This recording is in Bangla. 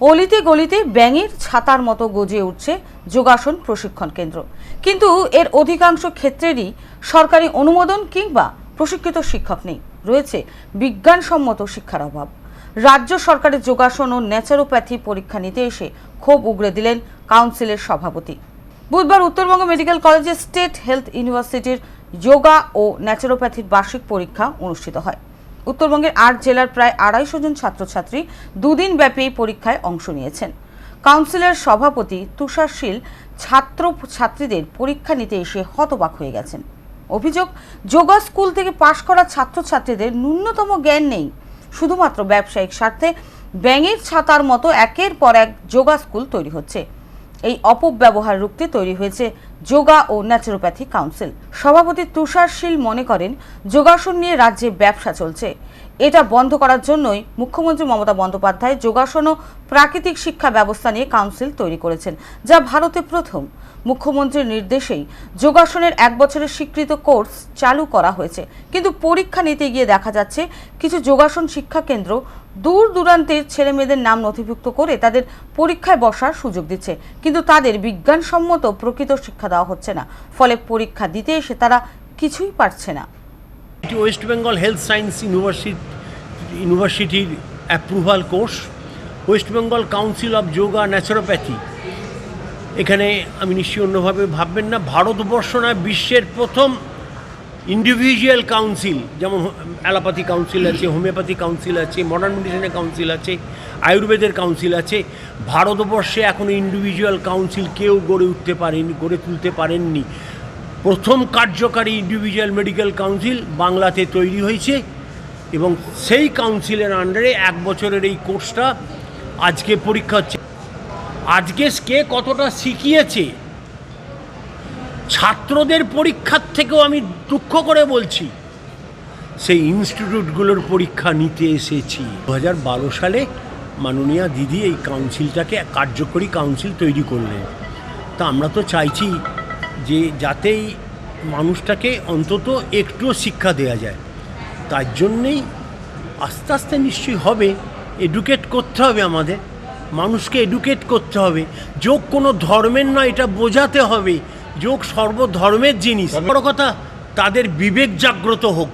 অলিতে গলিতে ব্যাঙের ছাতার মতো গজিয়ে উঠছে যোগাসন প্রশিক্ষণ কেন্দ্র। কিন্তু এর অধিকাংশ ক্ষেত্রেরই সরকারি অনুমোদন কিংবা প্রশিক্ষিত শিক্ষক নেই। রয়েছে বিজ্ঞানসম্মত শিক্ষার অভাব। রাজ্য সরকারের যোগাসন ও ন্যাচারোপ্যাথি পরীক্ষা নিতে এসে ক্ষোভ উগড়ে দিলেন কাউন্সিলের সভাপতি। বুধবার উত্তরবঙ্গ মেডিকেল কলেজে স্টেট হেলথ ইউনিভার্সিটির যোগা ও ন্যাচারোপ্যাথির বার্ষিক পরীক্ষা অনুষ্ঠিত হয়। উত্তরবঙ্গের আট জেলার প্রায় আড়াইশো জন ছাত্রছাত্রী দুদিন ব্যাপী এই পরীক্ষায় অংশ নিয়েছেন। কাউন্সিলের সভাপতি তুষার শীল ছাত্র ছাত্রীদের পরীক্ষা নিতে এসে হতবাক হয়ে গেছেন। অভিযোগ, যোগা স্কুল থেকে পাশ করা ছাত্রছাত্রীদের ন্যূনতম জ্ঞান নেই। শুধুমাত্র ব্যবসায়িক স্বার্থে ব্যাঙের ছাতার মতো একের পর এক যোগা স্কুল তৈরি হচ্ছে। এই অপব্যবহার রুখতে তৈরি হয়েছে যোগা ও ন্যাচুরোপ্যাথি কাউন্সিল সভাপতি তুষার শীল মনে করেন, যোগাসন নিয়ে রাজ্যে ব্যবসা চলছে। এটা বন্ধ করার জন্যই মুখ্যমন্ত্রী মমতা বন্দ্যোপাধ্যায় যোগাসন ও প্রাকৃতিক শিক্ষা ব্যবস্থা নিয়ে কাউন্সিল তৈরি করেছেন, যা ভারতে প্রথম। মুখ্যমন্ত্রীর নির্দেশেই যোগাসনের এক বছরের স্বীকৃত কোর্স চালু করা হয়েছে। কিন্তু পরীক্ষা নিতে গিয়ে দেখা যাচ্ছে, কিছু যোগাসন শিক্ষা কেন্দ্র দূর দূরান্তের ছেলে মেয়েদের নাম নথিভুক্ত করে তাদের পরীক্ষায় বসার সুযোগ দিচ্ছে। কিন্তু তাদের বিজ্ঞানসম্মত প্রকৃত শিক্ষা দেওয়া হচ্ছে না। ফলে পরীক্ষা দিতে এসে তারা কিছুই পারছে না। এটি West Bengal health science university, ইউনিভার্সিটির approval course West Bengal council of yoga naturopathy এখানে আমি নিশ্চয়ই অন্যভাবে ভাববেন না, ভারতবর্ষ নয়, বিশ্বের প্রথম ইন্ডিভিজুয়াল কাউন্সিল যেমন অ্যালোপ্যাথি কাউন্সিল আছে হোমিওপ্যাথি কাউন্সিল আছে মডার্ন মেডিসিনের কাউন্সিল আছে আয়ুর্বেদের কাউন্সিল আছে, ভারতবর্ষে এখনও ইন্ডিভিজুয়াল কাউন্সিল কেউ গড়ে উঠতে পারেনি, গড়ে তুলতে পারেননি। প্রথম কার্যকারী ইন্ডিভিজুয়াল মেডিকেল কাউন্সিল বাংলাতে তৈরি হয়েছে এবং সেই কাউন্সিলের আন্ডারে এক বছরের এই কোর্সটা আজকে পরীক্ষা হচ্ছে। আজকে কে কতটা শিখিয়েছে ছাত্রদের পরীক্ষার থেকেও আমি দুঃখ করে বলছি। সেই ইনস্টিটিউটগুলোর পরীক্ষা নিতে এসেছি। দু হাজার বারো সালে মাননীয়া দিদি এই কাউন্সিলটাকে কার্যকরী কাউন্সিল তৈরি করলেন। তা আমরা তো চাইছি যে যাতেই মানুষটাকে অন্তত একটুও শিক্ষা দেওয়া যায়। তার জন্যেই আস্তে আস্তে নিশ্চয়ই হবে। এডুকেট করতে হবে আমাদের। মানুষকে এডুকেট করতে হবে। যোগ কোনো ধর্মের নয়, এটা বোঝাতে হবে। যোগ সর্বধর্মের জিনিস। বড় কথা তাদের বিবেক জাগ্রত হোক।